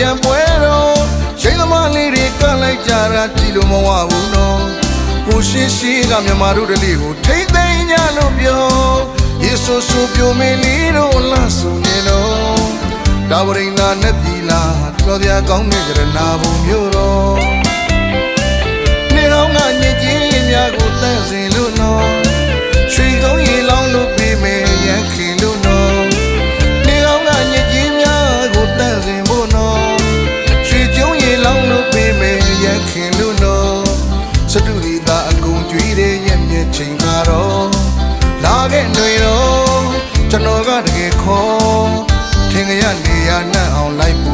ကြံပွဲတော့ရှိန်သမားလေးတွေကလိုက်ကြတာကြည့်လို့မဝဘူးနော်ကိုရှိရှိကမြမတို့တလေးကိုထိမ့်သိမ်းကြလို့ပြောယေရှုဆိုပြိုမေလေးတို့လှဆုံနေတော့ဒါဝရိန်လာနဲ့ပြီလားကြော်ပြကောင်းတဲ့ကြရနာဘုံမျိုးတော့နေအောင်ကညစ်ကြီးများကိုတန့်စင် စတုဒီသာအကုန်ကြွေးတဲ့ရဲ့မျက်ချိန်ကတော့လာခဲ့တွေတော့ကျွန်တော်ကတကယ်ခေါ်ထင်ကြရနေရနှံ့အောင်လိုက်ပူ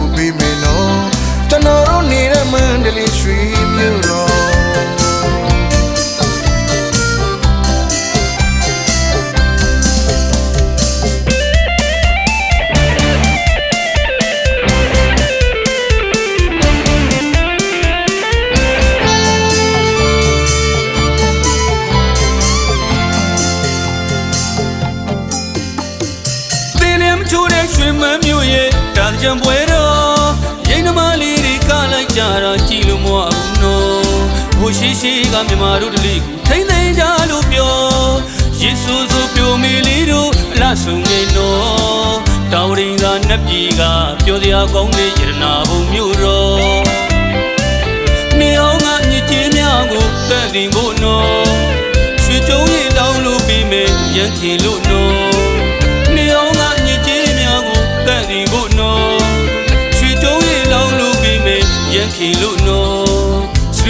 ချိုးတဲ့ရွှေမန်းမျိုးရဲ့တာကြံပွဲတော့ရိတ်နမလေးတွေကလိုက်ကြတာကြည်လို့မဝဘူးနော်ဟိုရှိရှိကမြမတို့တလေးကိုထိမ့်သိမ်းကြလို့ပြောယေရှုဆိုပြိုမီလေးတို့အလားဆုံးနေနော်တောင်ရင်သာနှက်ပြည်ကပြောစရာကောင်းတဲ့ယရနာဘုံမျိုးတော့နေအောင်ကညစ်ကြေးများကိုတန့်တင်ဖို့နော်ရွှေကျုံရင်တောင်းလို့ပြီးမယ်ရန်ခင်လို့နော်နေ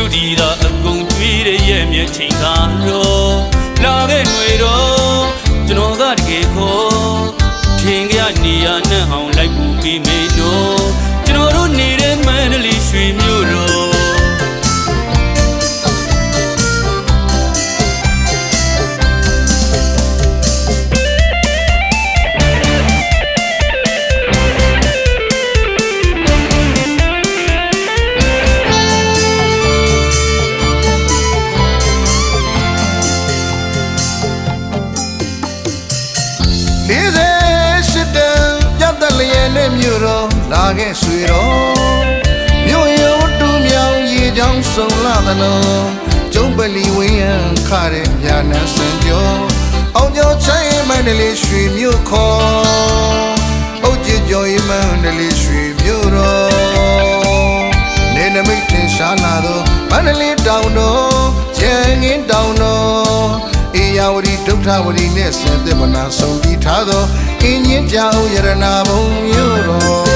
လူဒီသာအကုန်တွေးတဲ့ရဲ့မျက်ချိန်ကတော့လာခဲ့ຫນွေတော့ကျွန်တော်ကတကယ်ခေါ်ထင်ကြနေရနဲ့အောင်လိုက်ပူပြီးမယ်နော်ကျွန်တော်တို့ 48တန်းပြတ်သက်လျက်နဲ့မြို့တော်လာခဲ့ဆွေတော်မြို့ရုံတူမြောင်ရေချောင်းစုံလာသလုံးကျုံပလီဝင်းရန်ခတဲ့ညာနန်းစံကျော်အောင်ကျော်ချိုင်းမန္တလေးရွှေမြို့ခေါ်အုတ်ကြကျော်ရင်မန္တလေးရွှေမြို့တော်နေနမိတ်ထင်ရှားလာသောမန္တလေးတောင်တော်ရန်ငင်းတောင်တော် အေယာဝတီဒုက္ခဝတီနဲ့ဆင်သစ်မနာဆုံးပြီးထားသောအင်းကြီးကြောင်ရတနာဘုံမြို့တော်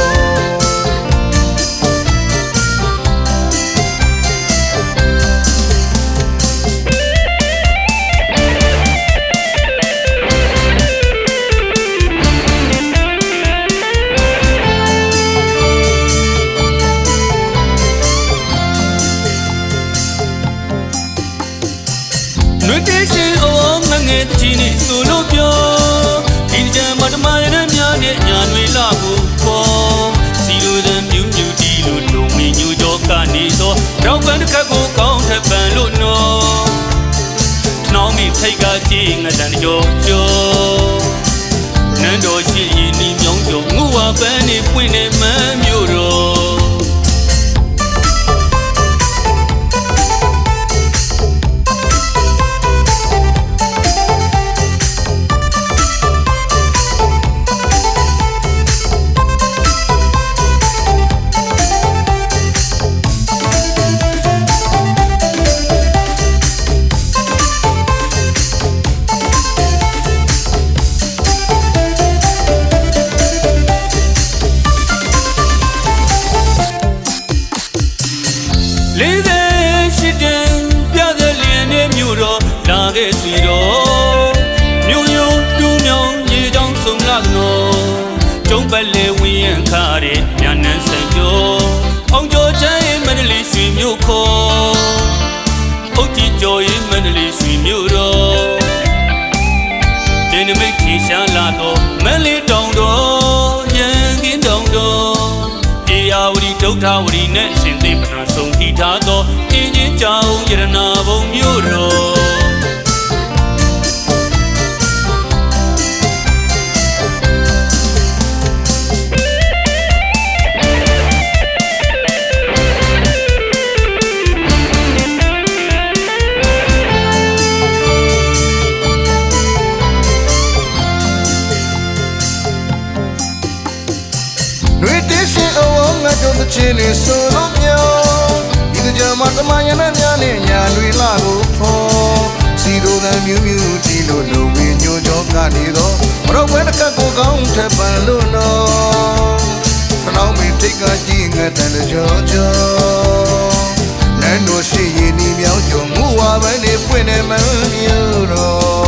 ကကြည့်ငတန်ကြောကြောနန်းတော်ရှိရင်နီမြောင်းကြောငူဝပန်းနေပွင့်နေမန်းမျိုး လာခဲ့စီတော်မြို့ယုံတူးမြောင်ရေချောင်းစုံလာနော်ကျုံးပလဲဝင်းရန်ခါတဲ့ညနန်းစံကျော်အောင်ကျော်ချမ်းရဲ့မန္တလေးရွှေမြို့ခေါ်အုတ်ကြီးကျော်ရဲ့မန္တလေးရွှေမြို့တော်ဒီနမိတ်ခေရှာလာတော့မန္တလေးတောင်တော်ရန်ကင်းတောင်တော်အေယာဝတီဒုဋ္ဌဝတီနဲ့ င်းနေဆိုလို့ပြောဒီကြမှာတမယနဲ့များနဲ့ညာတွေလာကိုဖော်စီတို့ကမြူးမြူးတီလို့လူဝင်းညိုကြောကနေတော့မတော့ဘဲတစ်ခါကိုကောင်းထပ်ပန်လို့နော်ခနောင်းမင်းထိတ်ကကြည့်ငတ်တယ်ကြောကြောနန်းတို့ရှိရင်ဒီမြောင်းကြုံမှုဝါပဲနေပွင့်နေမှန်းမြူတော့